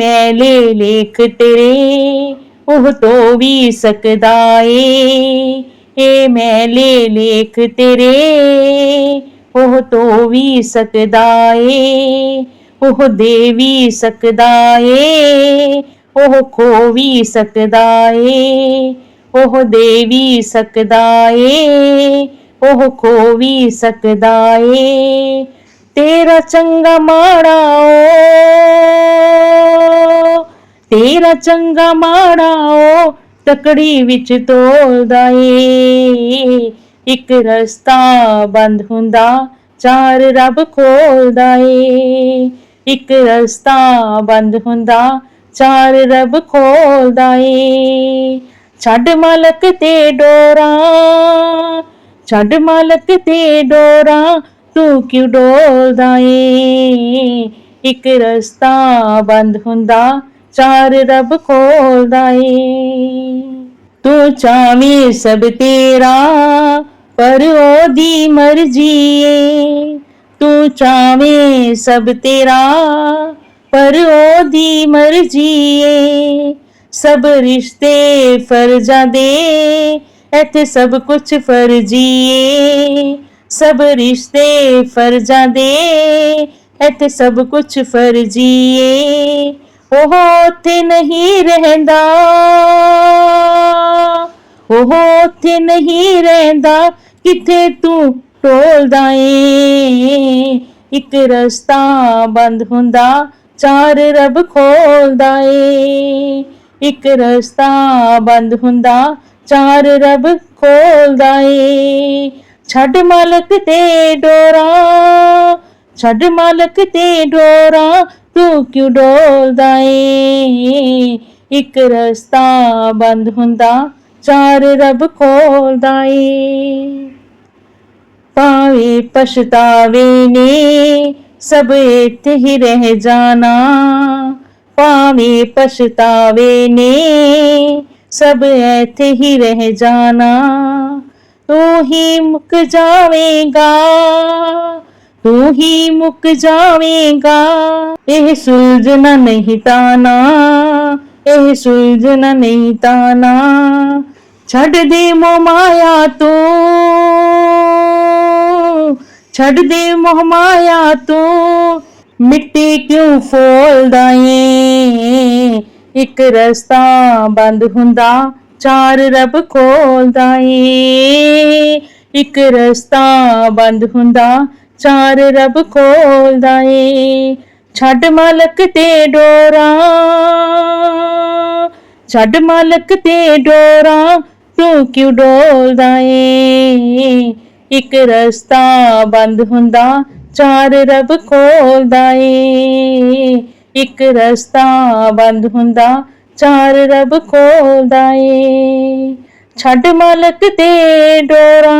ਮੈਂ ਮੈਲੇ ਲੇਖ ਤੇਰੇ ਉਹ ਤੋਂ ਵੀ ਸਕਦਾ ਏ ਮੈਂ ਮੈਲੇ ਲੇਖ ਤੇਰੇ ਉਹ ਤੋਂ ਵੀ ਸਕਦਾ ਏ ਉਹ ਦੇ ਵੀ ਸਕਦਾ ਏ ਉਹ ਖੋ ਵੀ ਸਕਦਾ ਏ ਉਹ ਦੇ ਵੀ ਸਕਦਾ ਏ ਉਹ ਖੋ ਵੀ ਸਕਦਾ ਏ ਤੇਰਾ ਚੰਗਾ ਮਾੜਾ ਓ ਤੇਰਾ ਚੰਗਾ ਮਾੜਾ ਓ ਤਕੜੀ ਵਿੱਚ ਤੋਲਦਾ ਏ। ਇੱਕ ਰਸਤਾ ਬੰਦ ਹੁੰਦਾ, ਚਾਰ ਰੱਬ ਖੋਲਦਾ ਏ। ਇੱਕ ਰਸਤਾ ਬੰਦ ਹੁੰਦਾ, ਚਾਰ ਰੱਬ ਖੋਲਦਾ ਏ। ਛੱਡ ਮਾਲਕ ਤੇ ਡੋਰਾ, ਛੱਡ ਮਾਲਕ ਤੇ ਡੋਰਾ, ਤੂੰ ਕਿਉਂ ਡੋਲਦਾ ਏ? ਇੱਕ ਰਸਤਾ ਬੰਦ ਹੁੰਦਾ ਚਾਰ ਰੱਬ ਖੋਲਦਾ ਏ ਤੂੰ ਚਾਵੇਂ ਸਭ ਤੇਰਾ, ਪਰ ਉਹਦੀ ਮਰਜ਼ੀ ਏ। ਤੂੰ ਚਾਵੇਂ ਸਭ ਤੇਰਾ, ਪਰ ਉਹਦੀ ਮਰਜ਼ੀ ਏ। ਸਭ ਰਿਸ਼ਤੇ ਫਰਜ਼ਾਂ ਦੇ, ਇੱਥੇ ਸਭ ਕੁਝ ਫਰਜ਼ੀ ਏ। ਸਭ ਰਿਸ਼ਤੇ ਫਰਜ਼ਾਂ ਦੇ, ਇੱਥੇ ਸਭ ਕੁਝ ਫਰਜ਼ੀ ਏ। ਉਹ ਉੱਥੇ ਨਹੀਂ ਰਹਿੰਦਾ। ਉਹ ਉੱਥੇ ਨਹੀਂ ਰਹਿੰਦਾ। ਕਿੱਥੇ ਤੂੰ ਟੋਲਦਾ ਏ ਇੱਕ ਰਸਤਾ ਬੰਦ ਹੁੰਦਾ, ਚਾਰ ਰੱਬ ਖੋਲਦਾ ਏ ਇੱਕ ਰਸਤਾ ਬੰਦ ਹੁੰਦਾ, ਚਾਰ ਰੱਬ ਖੋਲਦਾ ਏ ਛੱਡ ਮਾਲਕ ਤੇ ਡੋਰਾ, ਛੱਡ ਮਾਲਕ ਤੇ ਡੋਰਾ ਤੂੰ ਕਿਉਂ ਡੋਲਦਾ ਏ? ਇੱਕ ਰਸਤਾ ਬੰਦ ਹੁੰਦਾ, ਚਾਰ ਰੱਬ ਖੋਲਦਾ ਏ। ਭਾਵੇਂ ਪਛਤਾਵੇ ਨੇ, ਸਭ ਇੱਥੇ ਹੀ ਰਹਿ ਜਾਣਾ। ਪਾਵੇ ਪਛਤਾਵੇ ਨੇ, ਸਭ ਇੱਥੇ ਹੀ ਰਹਿ ਜਾਣਾ। ਤੂੰ ਹੀ ਮੁੱਕ ਜਾਵੇਂਗਾ। ਤੂੰ ਹੀ ਮੁੱਕ ਜਾਵੇਂਗਾ। ਇਹ ਸੁਲਝਣਾ ਨਹੀਂ ਤਾਨਾ ਇਹ ਸੁਲਝਣਾ ਨਹੀਂ ਤਾਨਾ ਛੱਡ ਦੇ ਮੋਹ ਮਾਇਆ ਤੂੰ, ਛੱਡ ਦੇ ਮੋਹ ਮਾਇਆ ਤੂੰ। ਮਿੱਟੀ ਕਿਉਂ ਫੋਲਦਾ ਏ? ਇੱਕ ਰਸਤਾ ਬੰਦ ਹੁੰਦਾ, ਚਾਰ ਰੱਬ ਖੋਲਦਾ ਏ। ਇੱਕ ਰਸਤਾ ਬੰਦ ਹੁੰਦਾ ਚਾਰ ਰੱਬ ਖੋਲਦਾ ਏ ਛੱਡ ਮਾਲਕ ਤੇ ਡੋਰਾ। ਛੱਡ ਮਾਲਕ ਤੇ ਡੋਰਾ, ਤੂੰ ਕਿਉਂ ਡੋਲਦਾ ਏ ਇੱਕ ਰਸਤਾ ਬੰਦ ਹੁੰਦਾ, ਚਾਰ ਰੱਬ ਖੋਲਦਾ ਏ ਇੱਕ ਰਸਤਾ ਬੰਦ ਹੁੰਦਾ, ਚਾਰ ਰੱਬ ਖੋਲਦਾ ਏ ਛੱਡ ਮਾਲਕ ਤੇ ਡੋਰਾ।